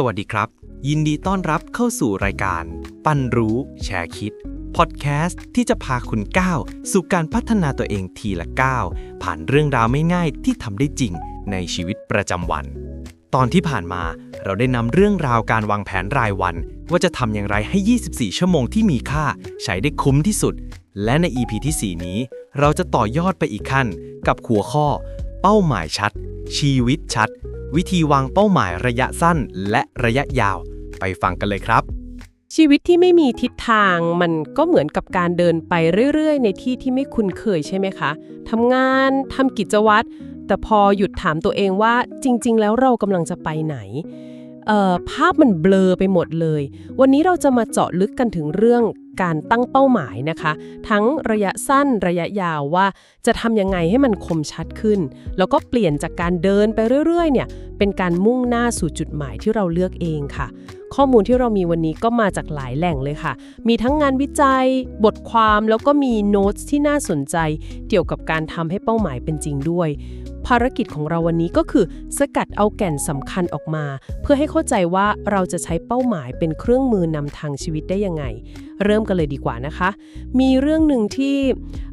สวัสดีครับ ยินดีต้อนรับเข้าสู่รายการ ปันรู้ แชร์คิด พอดแคสต์ที่จะพาคุณก้าวสู่การพัฒนาตัวเองทีละก้าวผ่านเรื่องราวไม่ง่ายที่ทำได้จริงในชีวิตประจำวัน ตอนที่ผ่านมาเราได้นำเรื่องราวการวางแผนรายวัน ว่าจะทำอย่างไรให้ 24 ชั่วโมงที่มีค่าใช้ได้คุ้มที่สุด และใน EP ที่ 4 นี้ เราจะต่อยอดไปอีกขั้น กับหัวข้อ เป้าหมายชัด ชีวิตชัด วิธีวางเป้าหมายระยะสั้นและระยะยาว ไปฟังกันเลยครับ ชีวิตที่ไม่มีทิศทางมันก็เหมือนกับการเดินไปเรื่อย ๆ ในที่ที่ไม่คุ้นเคยใช่ไหมคะทำงานทำกิจวัตร แต่พอหยุดถามตัวเองว่าจริง ๆ แล้วเรากำลังจะไปไหนเออภาพมันเบลอไปหมดเลย วันนี้เราจะมาเจาะลึกกันถึงเรื่อง การตั้งเป้าหมายนะคะ ทั้งระยะสั้นระยะยาวว่าจะทำยังไงให้มันคมชัดขึ้น แล้วก็เปลี่ยนจากการเดินไปเรื่อยๆเนี่ยเป็นการมุ่งหน้าสู่จุดหมายที่เราเลือกเองค่ะ ข้อมูลที่เรามีวันนี้ก็มาจากหลายแหล่งเลยค่ะ มีทั้งงานวิจัย บทความแล้วก็มีโน้ตที่น่าสนใจ เกี่ยวกับการทำให้เป้าหมายเป็นจริงด้วย ภารกิจของเราวันนี้ก็คือ สกัดเอาแก่นสำคัญออกมา เพื่อให้เข้าใจว่าเราจะใช้เป้าหมายเป็นเครื่องมือนำทางชีวิตได้ยังไง เริ่มกันเลยดีกว่านะคะ มีเรื่องหนึ่งที่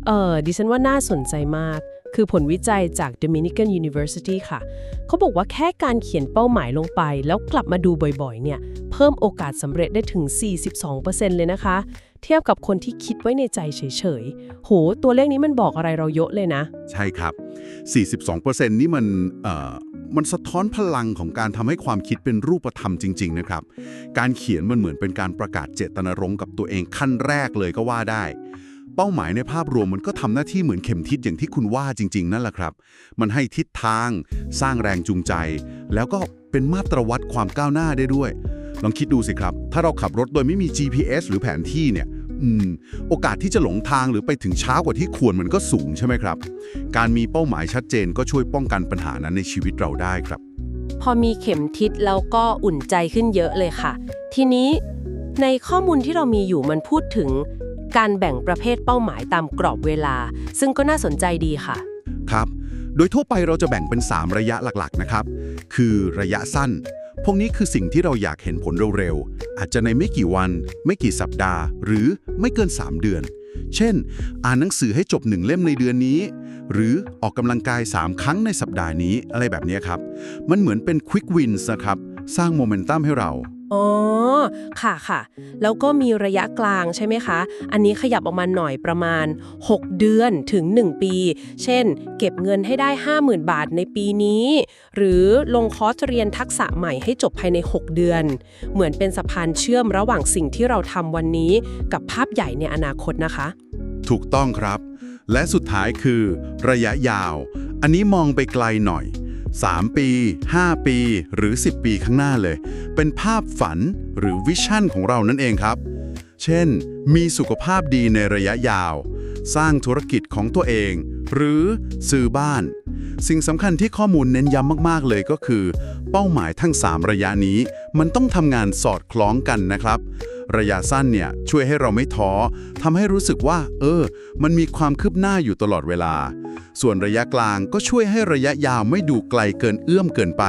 เอ่อดิฉันว่าน่าสนใจมาก คือผลวิจัยจาก Dominican University ค่ะ เขาบอกว่าแค่การเขียนเป้าหมายลงไป แล้วกลับมาดูบ่อยๆ เนี่ย เพิ่มโอกาสสำเร็จได้ถึง 42%เลยนะคะ เทียบกับคนที่คิดไว้ในใจเฉยๆ โห ตัวเลขนี้มันบอกอะไรเราเยอะเลยนะ ใช่ครับ 42%นี่มันเอ่อมันสะท้อนพลังของการทำให้ความคิดเป็นรูปธรรมจริง ๆ นะครับ การเขียนมันเหมือนเป็นการประกาศเจตนารมณ์กับตัวเองขั้นแรกเลยก็ว่าได้ เป้าหมายในภาพรวมมันก็ทำหน้าที่เหมือนเข็มทิศอย่างที่คุณว่าจริง ๆ นั่นแหละครับ มันให้ทิศทาง สร้างแรงจูงใจ แล้วก็เป็นมาตรวัดความก้าวหน้าได้ด้วย ลองคิดดูสิครับ ถ้าเราขับรถโดยไม่มี GPS หรือแผนที่เนี่ยอืมโอกาสที่จะหลงทางหรือไปถึงช้ากว่าที่ควรมันก็สูงใช่ไหมครับ การมีเป้าหมายชัดเจนก็ช่วยป้องกันปัญหานั้นในชีวิตเราได้ครับ พอมีเข็มทิศแล้วก็อุ่นใจขึ้นเยอะเลยค่ะ ทีนี้ในข้อมูลที่เรามีอยู่มันพูดถึง การแบ่งประเภทเป้าหมายตามกรอบเวลา ซึ่งก็น่าสนใจดีค่ะ ครับ โดยทั่วไปเราจะแบ่งเป็น 3 ระยะหลักๆนะครับ คือระยะสั้น พวกนี้คือสิ่งที่เราอยากเห็นผลเร็วๆ อาจจะในไม่กี่วัน ไม่กี่สัปดาห์ หรือไม่เกิน 3 เดือน เช่น อ่านหนังสือให้จบหนึ่งเล่มในเดือนนี้ หรือออกกำลังกาย 3 ครั้งในสัปดาห์นี้อะไรแบบนี้ครับ มันเหมือนเป็น quick wins นะครับ สร้างโมเมนตัมให้เรา อ๋อ ค่ะค่ะ แล้วก็มีระยะกลางใช่ไหมคะ อันนี้ขยับออกมาหน่อยประมาณ 6 เดือนถึง 1 ปี เช่น เก็บเงินให้ได้ 50,000 บาทในปีนี้ หรือลงคอร์สเรียนทักษะใหม่ให้จบภายใน 6 เดือน เหมือนเป็นสะพานเชื่อมระหว่างสิ่งที่เราทำวันนี้ กับภาพใหญ่ในอนาคตนะคะ ถูกต้องครับ และสุดท้ายคือ ระยะยาว อันนี้มองไปไกลหน่อย 3 ปี 5 ปี หรือ 10 ปีข้างหน้าเลย เป็นภาพฝันหรือวิชั่นของเรานั่นเองครับ เช่น มีสุขภาพดีในระยะยาว สร้างธุรกิจของตัวเอง หรือซื้อบ้าน สิ่งสำคัญที่ข้อมูลเน้นย้ำมาก ๆ เลยก็คือ เป้าหมายทั้ง 3 ระยะนี้ มันต้องทำงานสอดคล้องกันนะครับ ระยะสั้นเนี่ยช่วยให้เราไม่ท้อทำให้รู้สึกว่า เออ มันมีความคืบหน้าอยู่ตลอดเวลา ส่วนระยะกลางก็ช่วยให้ระยะยาวไม่ดูไกลเกินเอื้อมเกินไป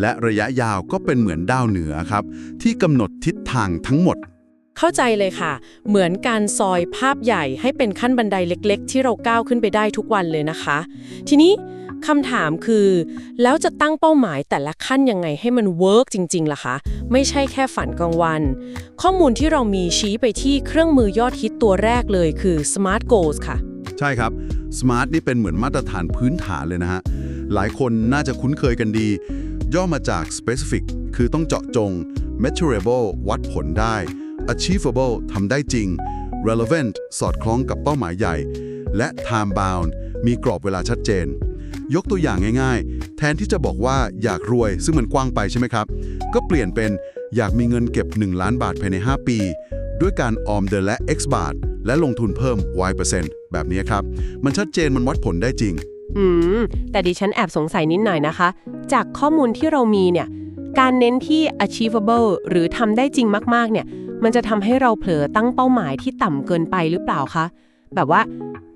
และระยะยาวก็เป็นเหมือนดาวเหนือครับ ที่กำหนดทิศทางทั้งหมดเข้าใจเลยค่ะ เหมือนการซอยภาพใหญ่ให้เป็นขั้นบันไดเล็ก ๆ ที่เราก้าวขึ้นไปได้ทุกวันเลยนะคะ ทีนี้ คำถามคือ แล้วจะตั้งเป้าหมายแต่ละขั้นยังไงให้มันเวิร์กจริงๆล่ะคะ ไม่ใช่แค่ฝันกลางวัน ข้อมูลที่เรามีชี้ไปที่เครื่องมือยอดฮิตตัวแรกเลยคือ Smart Goals ค่ะ ใช่ครับ SMART นี่เป็นเหมือนมาตรฐานพื้นฐานเลยนะฮะ หลายคนน่าจะคุ้นเคยกันดี ย่อมาจาก specific คือต้องเจาะจง measurable วัดผลได้ achievable ทำได้จริง relevant สอดคล้องกับเป้าหมายใหญ่ และ time bound มีกรอบเวลาชัดเจน ยกตัวอย่างง่ายๆ แทนที่จะบอกว่าอยากรวยซึ่งมันกว้างไปใช่ไหมครับ ก็เปลี่ยนเป็นอยากมีเงินเก็บ 1 ล้านบาทภายใน 5 ปี ด้วยการออมเดือนละ x บาท และลงทุนเพิ่ม y เปอร์เซ็นต์แบบนี้ครับ มันชัดเจนมันวัดผลได้จริง อืม แต่ดิฉันแอบสงสัยนิดหน่อยนะคะ จากข้อมูลที่เรามีเนี่ย การเน้นที่ achievable หรือทำได้จริงมากๆ เนี่ย มันจะทำให้เราเผลอตั้งเป้าหมายที่ต่ำเกินไปหรือเปล่าคะ แบบว่า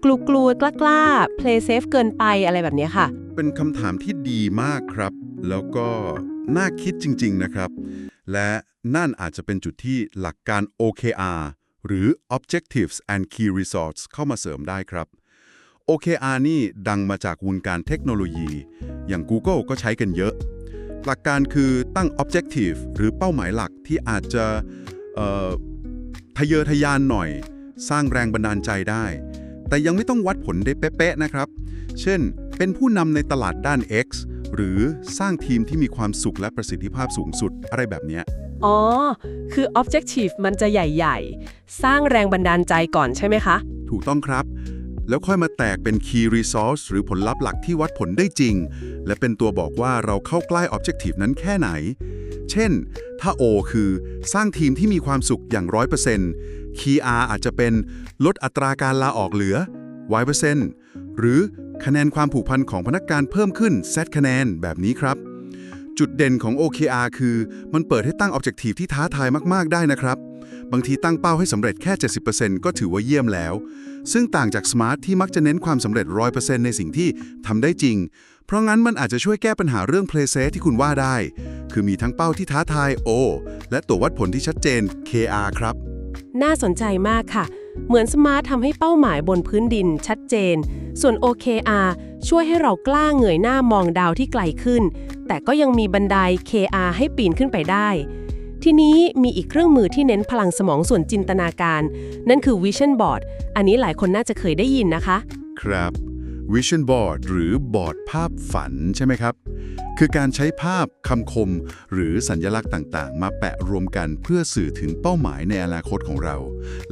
กลัวกลัวๆกล้าๆ play safe เกินไปอะไรแบบนี้ค่ะ เป็นคำถามที่ดีมากครับ แล้วก็น่าคิดจริง ๆ นะครับ และนั่นอาจจะเป็นจุดที่หลักการ OKR หรือ Objectives and Key Results เข้ามาเสริมได้ครับ OKR นี่ดังมาจากวงการเทคโนโลยี อย่าง Google ก็ใช้กันเยอะ หลักการคือตั้ง Objective หรือเป้าหมายหลักที่อาจจะทะเยอทะยานหน่อย สร้างแรงบันดาลใจได้ แต่ยังไม่ต้องวัดผลได้เป๊ะๆนะครับ เช่น เป็นผู้นำในตลาดด้าน X หรือสร้างทีมที่มีความสุขและประสิทธิภาพสูงสุดอะไรแบบเนี้ยอ๋อ คือ objective มันจะใหญ่ ๆ สร้างแรงบันดาลใจก่อนใช่ไหมคะ ถูกต้องครับ แล้วค่อยมาแตกเป็น Key Resource หรือผลลัพธ์หลักที่วัดผลได้จริง และเป็นตัวบอกว่าเราเข้าใกล้ Objective นั้นแค่ไหน เช่น ถ้า O คือสร้างทีมที่มีความสุขอย่าง 100% Key R อาจจะเป็นลดอัตราการลาออกเหลือ Y% หรือคะแนนความผูกพันของพนักงานเพิ่มขึ้น Z คะแนนแบบนี้ครับ จุดเด่นของ OKR คือ มันเปิดให้ตั้ง Objective ที่ท้าทายมาก ๆ ได้นะครับ บางทีตั้งเป้าให้สำเร็จแค่ 70%ก็ถือว่าเยี่ยมแล้ว ซึ่งต่างจาก Smart ที่มักจะเน้นความสำเร็จ 100%ในสิ่งที่ทำได้จริง เพราะงั้นมันอาจจะช่วยแก้ปัญหาเรื่อง Play Safe ที่คุณว่าได้ คือมีทั้งเป้าที่ท้าทาย O และตัววัดผลที่ชัดเจน KR ครับ น่าสนใจมากค่ะ เหมือน Smart ทำให้เป้าหมายบนพื้นดินชัดเจน ส่วน OKR ช่วยให้เรากล้าเงยหน้ามองดาวที่ไกลขึ้น แต่ก็ยังมีบันได KR ให้ปีนขึ้นไปได้ ทีนี้มีอีกเครื่องมือที่เน้นพลังสมองส่วนจินตนาการ นั่นคือ Vision Board อันนี้หลายคนน่าจะเคยได้ยินนะคะ ครับ Vision Board หรือบอร์ดภาพฝันใช่ไหมครับ คือการใช้ภาพคำคม หรือสัญญลักษณ์ต่างๆ มาแปะรวมกันเพื่อสื่อถึงเป้าหมายในอนาคตของเรา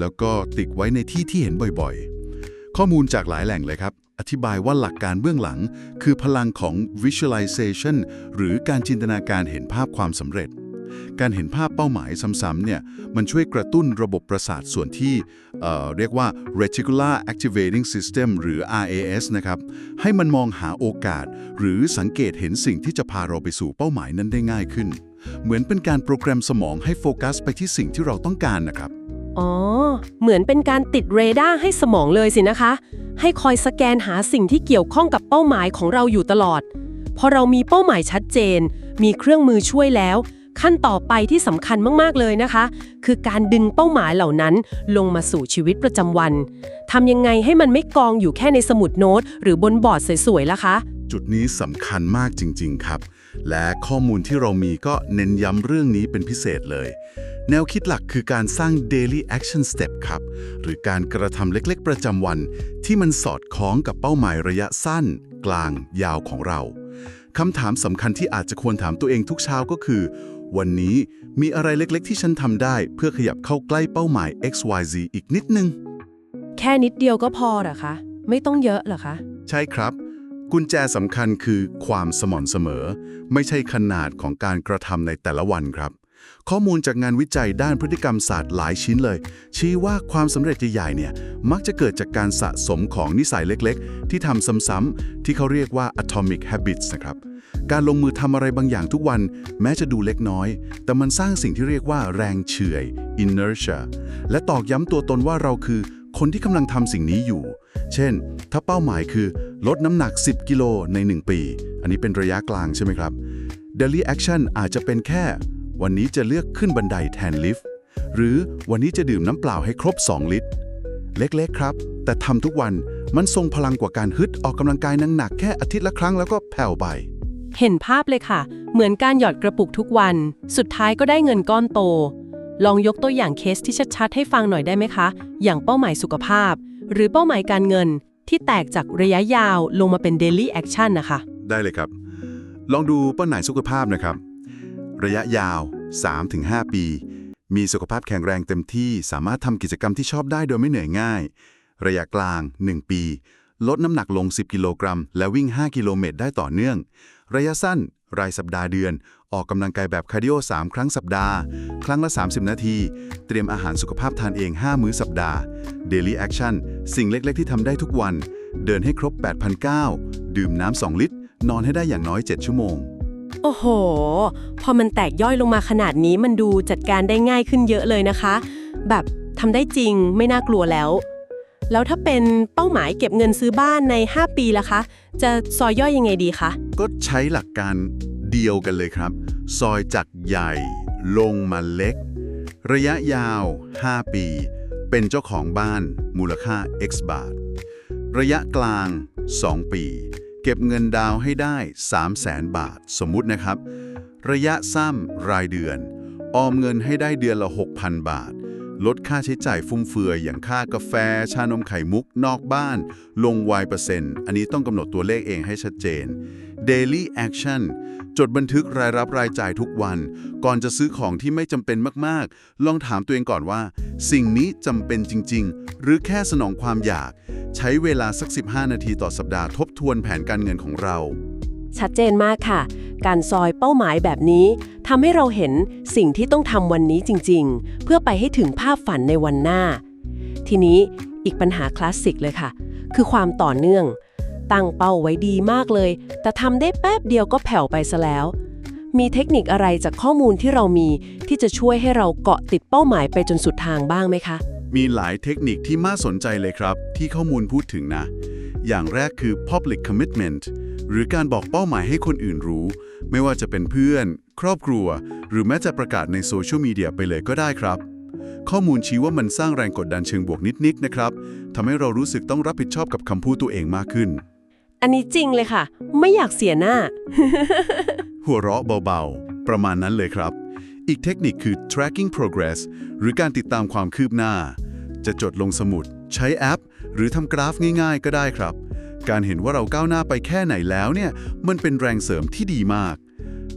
แล้วก็ติดไว้ในที่ที่เห็นบ่อยๆ ข้อมูลจากหลายแหล่งเลยครับ อธิบายว่าหลักการเบื้องหลัง คือพลังของ visualization หรือการจินตนาการเห็นภาพความสำเร็จ การเห็นภาพเป้าหมายซ้ำๆเนี่ยมันช่วยกระตุ้นระบบประสาทส่วนที่เเรียกว่า reticular activating system หรือ RAS นะครับให้มันมองหาโอกาส หรือสังเกตเห็นสิ่งที่จะพาเราไปสู่เป้าหมายนั้นได้ง่ายขึ้น เหมือนเป็นการโปรแกรมสมองให้โฟกัสไปที่สิ่งที่เราต้องการนะครับอ๋อ เหมือนเป็นการติดเรดาร์ให้สมองเลยสินะคะ ให้คอยสแกนหาสิ่งที่เกี่ยวข้องกับเป้าหมายของเราอยู่ตลอด พอเรามีเป้าหมายชัดเจน มีเครื่องมือช่วยแล้ว ขั้นต่อไปที่สำคัญมาก ๆ เลยนะคะ คือการดึงเป้าหมายเหล่านั้นลงมาสู่ชีวิตประจำวันทำยังไงให้มันไม่กองอยู่แค่ในสมุดโน้ต หรือบนบอร์ดสวยๆล่ะคะ จุดนี้สำคัญมากจริง ๆ ครับ และข้อมูลที่เรามีก็เน้นย้ำเรื่องนี้เป็นพิเศษเลย แนวคิดหลักคือการสร้าง daily action step ครับ หรือการกระทำเล็กๆ ประจำวัน ที่มันสอดคล้องกับเป้าหมายระยะสั้น กลางยาวของเราคำถามสำคัญที่อาจจะควรถามตัวเองทุกเช้าก็คือ วันนี้มีอะไรเล็กๆ ที่ฉันทำได้เพื่อขยับเข้าใกล้เป้าหมาย XYZ อีกนิดนึง แค่นิดเดียวก็พอเหรอคะ ไม่ต้องเยอะเหรอคะ ใช่ครับ กุญแจสำคัญคือความสม่ำเสมอ ไม่ใช่ขนาดของการกระทำในแต่ละวันครับ ข้อมูลจากงานวิจัยด้านพฤติกรรมศาสตร์หลายชิ้นเลย ชี้ว่าความสำเร็จใหญ่ๆเนี่ยมักจะเกิดจากการสะสมของนิสัยเล็กๆ ที่ทำซ้ำๆที่เขาเรียกว่า atomic habits นะครับ การลงมือทำอะไรบางอย่างทุกวัน แม้จะดูเล็กน้อย แต่มันสร้างสิ่งที่เรียกว่าแรงเฉื่อย inertia และตอกย้ำตัวตนว่าเราคือคนที่กำลังทำสิ่งนี้อยู่ เช่น ถ้าเป้าหมายคือ ลดน้ำหนัก 10 กิโลใน 1 ปี อันนี้เป็นระยะกลางใช่ไหมครับ daily action อาจจะเป็นแค่ วันนี้จะเลือกขึ้นบันไดแทนลิฟต์ หรือวันนี้จะดื่มน้ำเปล่าให้ครบ 2 ลิตร เล็กๆครับ แต่ทำทุกวันมันทรงพลังกว่าการฮึดออกกำลังกายหนักๆแค่อาทิตย์ละครั้งแล้วก็แผ่วไป เห็นภาพเลยค่ะ เหมือนการหยอดกระปุกทุกวัน สุดท้ายก็ได้เงินก้อนโต ลองยกตัวอย่างเคสที่ชัดๆ ให้ฟังหน่อยได้ไหมคะ อย่างเป้าหมายสุขภาพ หรือเป้าหมายการเงินที่แตกจากระยะยาวลงมาเป็น daily action นะคะ ได้เลยครับ ลองดูเป้าหมายสุขภาพนะครับ ระยะยาว 3-5 ปี มีสุขภาพแข็งแรงเต็มที่ สามารถทำกิจกรรมที่ชอบได้โดยไม่เหนื่อยง่าย ระยะกลาง 1 ปี ลดน้ำหนักลง 10 กิโลกรัม และวิ่ง 5 กิโลเมตรได้ต่อเนื่อง ระยะสั้น รายสัปดาห์เดือน ออกกำลังกายแบบคาร์ดิโอ 3 ครั้งสัปดาห์ ครั้งละ 30 นาที เตรียมอาหารสุขภาพทานเอง 5 มื้อสัปดาห์ Daily Action สิ่งเล็กๆ ที่ทำได้ทุกวัน เดินให้ครบ8,900ดื่มน้ำ 2 ลิตร นอนให้ได้อย่างน้อย 7 ชั่วโมง โอ้โห พอมันแตกย่อยลงมาขนาดนี้มันดูจัดการได้ง่ายขึ้นเยอะเลยนะคะ แบบทำได้จริงไม่น่ากลัวแล้ว แล้วถ้าเป็นเป้าหมายเก็บเงินซื้อบ้านใน 5 ปีล่ะคะ จะซอยย่อยยังไงดีคะ ก็ใช้หลักการเดียวกันเลยครับ ซอยจากใหญ่ ลงมาเล็ก ระยะยาว 5 ปี เป็นเจ้าของบ้านมูลค่า X บาท ระยะกลาง 2 ปี เก็บเงินดาวให้ได้ 3 0 0แสนบาท สมมุตินะครับ ระยะสั้นรายเดือน ออมเงินให้ได้เดือนละ 6,000 บาท ลดค่าใช้จ่ายฟุ่มเฟือยอย่างค่ากาแฟ ชานมไข่มุก นอกบ้าน ลงวายเปอร์เซ็นต์ อันนี้ต้องกำหนดตัวเลขเองให้ชัดเจน Daily Action จดบันทึกรายรับรายจ่ายทุกวัน ก่อนจะซื้อของที่ไม่จำเป็นมากๆ ลองถามตัวเองก่อนว่า สิ่งนี้จำเป็นจริง ๆ หรือแค่สนองความอยาก ใช้เวลาสัก 15 นาทีต่อสัปดาห์ทบทวนแผนการเงินของเรา ชัดเจนมากค่ะ การซอยเป้าหมายแบบนี้ทำให้เราเห็นสิ่งที่ต้องทำวันนี้จริงๆ เพื่อไปให้ถึงภาพฝันในวันหน้า ทีนี้อีกปัญหาคลาสสิกเลยค่ะ คือความต่อเนื่อง ตั้งเป้าไว้ดีมากเลย แต่ทำได้แป๊บเดียวก็แผ่วไปซะแล้ว มีเทคนิคอะไรจากข้อมูลที่เรามีที่จะช่วยให้เราเกาะติดเป้าหมายไปจนสุดทางบ้างไหมคะ มีหลายเทคนิคที่น่าสนใจเลยครับ ที่ข้อมูลพูดถึงนะ อย่างแรกคือ public commitment หรือการบอกเป้าหมายให้คนอื่นรู้ ไม่ว่าจะเป็นเพื่อน ครอบครัว หรือแม้จะประกาศในโซเชียลมีเดียไปเลยก็ได้ครับ ข้อมูลชี้ว่ามันสร้างแรงกดดันเชิงบวกนิดๆนะครับทำให้เรารู้สึกต้องรับผิดชอบกับคำพูดตัวเองมากขึ้น อันนี้จริงเลยค่ะ ไม่อยากเสียหน้า หัวเราะเบาๆ ประมาณนั้นเลยครับ อีกเทคนิคคือ tracking progress หรือการติดตามความคืบหน้า จะจดลงสมุด ใช้แอป หรือทำกราฟง่าย ๆ ก็ได้ครับ การเห็นว่าเราก้าวหน้าไปแค่ไหนแล้วเนี่ย มันเป็นแรงเสริมที่ดีมาก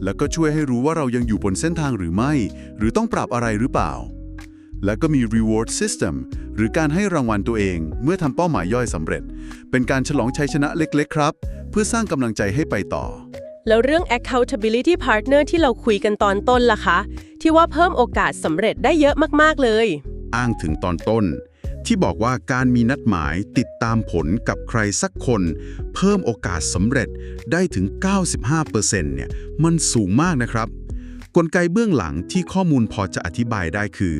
แล้วก็ช่วยให้รู้ว่าเรายังอยู่บนเส้นทางหรือไม่ หรือต้องปรับอะไรหรือเปล่า แล้วก็มี reward system หรือการให้รางวัลตัวเอง เมื่อทำเป้าหมายย่อยสำเร็จ เป็นการฉลองชัยชนะเล็กๆ ครับ เพื่อสร้างกำลังใจให้ไปต่อแล้วเรื่อง accountability partner ที่เราคุยกันตอนต้นล่ะคะ ที่ว่าเพิ่มโอกาสสำเร็จได้เยอะมาก ๆ เลย อ้างถึงตอนต้น ที่บอกว่าการมีนัดหมายติดตามผลกับใครสักคน เพิ่มโอกาสสำเร็จได้ถึง 95%เนี่ยมันสูงมากนะครับ กลไกเบื้องหลังที่ข้อมูลพอจะอธิบายได้คือ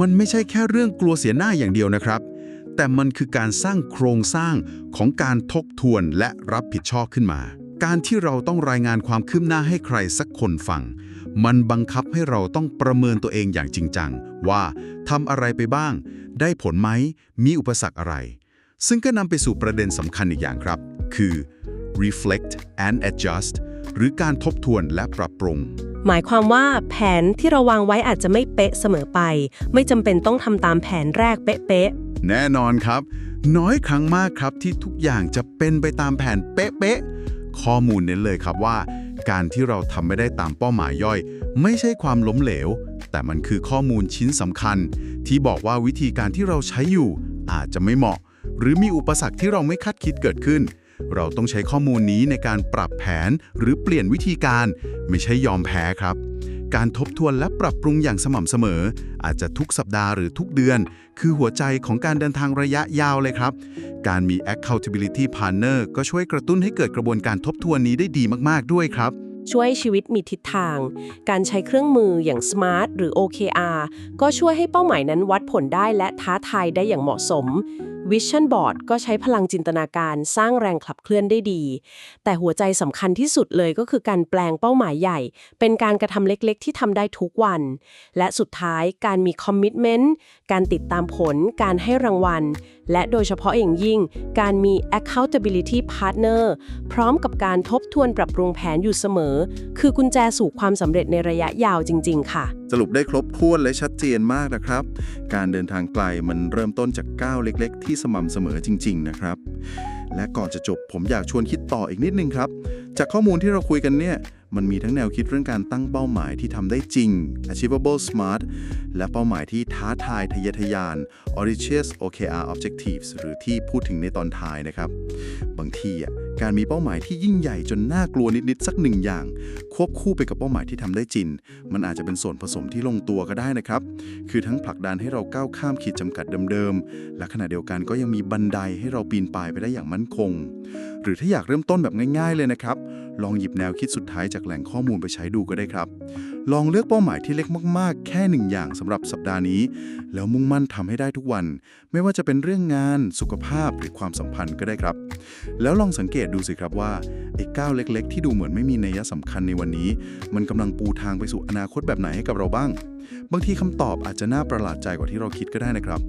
มันไม่ใช่แค่เรื่องกลัวเสียหน้าอย่างเดียวนะครับ แต่มันคือการสร้างโครงสร้างของการทบทวนและรับผิดชอบขึ้นมา การที่เราต้องรายงานความคืบหน้าให้ใครสักคนฟังมันบังคับให้เราต้องประเมินตัวเองอย่างจริงจังว่าทำอะไรไปบ้าง ได้ผลไหม มีอุปสรรคอะไร ซึ่งก็นำไปสู่ประเด็นสำคัญอีกอย่างครับ คือ reflect and adjust หรือการทบทวนและปรับปรุง หมายความว่าแผนที่เราวางไว้อาจจะไม่เป๊ะเสมอไป ไม่จำเป็นต้องทำตามแผนแรกเป๊ะแน่นอนครับ น้อยครั้งมากครับที่ทุกอย่างจะเป็นไปตามแผนเป๊ะๆ ข้อมูลเน้นเลยครับว่า การที่เราทำไม่ได้ตามเป้าหมายย่อย ไม่ใช่ความล้มเหลว แต่มันคือข้อมูลชิ้นสำคัญ ที่บอกว่าวิธีการที่เราใช้อยู่ อาจจะไม่เหมาะ หรือมีอุปสรรคที่เราไม่คาดคิดเกิดขึ้น เราต้องใช้ข้อมูลนี้ในการปรับแผนหรือเปลี่ยนวิธีการ ไม่ใช่ยอมแพ้ครับ การทบทวนและปรับปรุงอย่างสม่ำเสมอ อาจจะทุกสัปดาห์หรือทุกเดือน คือหัวใจของการเดินทางระยะยาวเลยครับ การมี accountability partner ก็ช่วยกระตุ้นให้เกิดกระบวนการทบทวนนี้ได้ดีมาก ๆ ด้วยครับ ช่วยชีวิตมีทิศทาง การใช้เครื่องมืออย่าง SMART หรือ OKR ก็ช่วยให้เป้าหมายนั้นวัดผลได้และท้าทายได้อย่างเหมาะสม Vision Board ก็ใช้พลังจินตนาการสร้างแรงขับเคลื่อนได้ดี แต่หัวใจสำคัญที่สุดเลยก็คือการแปลงเป้าหมายใหญ่ เป็นการกระทำเล็กๆ ที่ทำได้ทุกวัน และสุดท้ายการมี Commitment การติดตามผล การให้รางวัล และโดยเฉพาะอย่างยิ่ง การมี accountability partner พร้อมกับการทบทวนปรับปรุงแผนอยู่เสมอ คือกุญแจสู่ความสำเร็จในระยะยาวจริง ๆ ค่ะ สรุปได้ครบถ้วนและชัดเจนมากนะครับ การเดินทางไกลมันเริ่มต้นจากก้าวเล็ก ๆ ที่สม่ำเสมอจริง ๆ นะครับ และก่อนจะจบผมอยากชวนคิดต่ออีกนิดนึงครับ จากข้อมูลที่เราคุยกันเนี่ยมันมีทั้งแนวคิดเรื่องการตั้งเป้าหมายที่ทำได้จริง achievable smart และเป้าหมายที่ท้าทายทะเยอทะยาน audacious OKR objectives หรือที่พูดถึงในตอนท้ายนะครับ บางทีอะ การมีเป้าหมายที่ยิ่งใหญ่จนน่ากลัวนิด ๆ สักหนึ่งอย่าง ควบคู่ไปกับเป้าหมายที่ทำได้จริง มันอาจจะเป็นส่วนผสมที่ลงตัวก็ได้นะครับ คือทั้งผลักดันให้เราก้าวข้ามขีดจำกัดเดิม ๆ และขณะเดียวกันก็ยังมีบันไดให้เราปีนป่ายไปได้อย่างมั่นคง หรือถ้าอยากเริ่มต้นแบบง่าย ๆ เลยนะครับ ลองหยิบแนวคิดสุดท้ายจากแหล่งข้อมูลไปใช้ดูก็ได้ครับ ลองเลือกเป้าหมายที่เล็กมาก ๆ แค่หนึ่งอย่างสำหรับสัปดาห์นี้ แล้วมุ่งมั่นทำให้ได้ทุกวัน ไม่ว่าจะเป็นเรื่องงาน สุขภาพหรือความสัมพันธ์ก็ได้ครับ แล้วลองสังเกตดูสิครับว่าไอ้ก้าวเล็ก ๆ ที่ดูเหมือนไม่มีนัยสำคัญในวันนี้ มันกำลังปูทางไปสู่อนาคตแบบไหนให้กับเราบ้าง บางทีคำตอบอาจจะน่าประหลาดใจกว่าที่เราคิดก็ได้นะครับ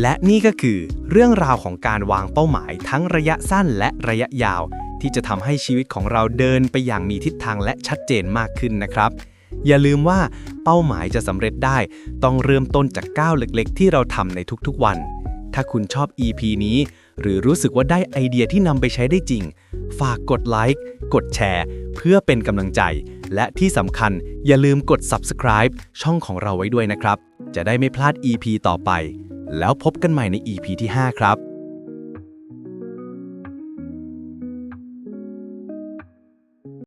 และนี่ก็คือเรื่องราวของการวางเป้าหมายทั้งระยะสั้นและระยะยาว ที่จะทำให้ชีวิตของเราเดินไปอย่างมีทิศทางและชัดเจนมากขึ้นนะครับ อย่าลืมว่าเป้าหมายจะสำเร็จได้ ต้องเริ่มต้นจากก้าวเล็กๆ ที่เราทำในทุกๆวัน ถ้าคุณชอบ EP นี้ หรือรู้สึกว่าได้ไอเดียที่นำไปใช้ได้จริง ฝากกดไลค์กดแชร์ เพื่อเป็นกำลังใจ และที่สำคัญอย่าลืมกด subscribe ช่องของเราไว้ด้วยนะครับ จะได้ไม่พลาด EP ต่อไป แล้วพบกันใหม่ใน EP ที่ 5 ครับ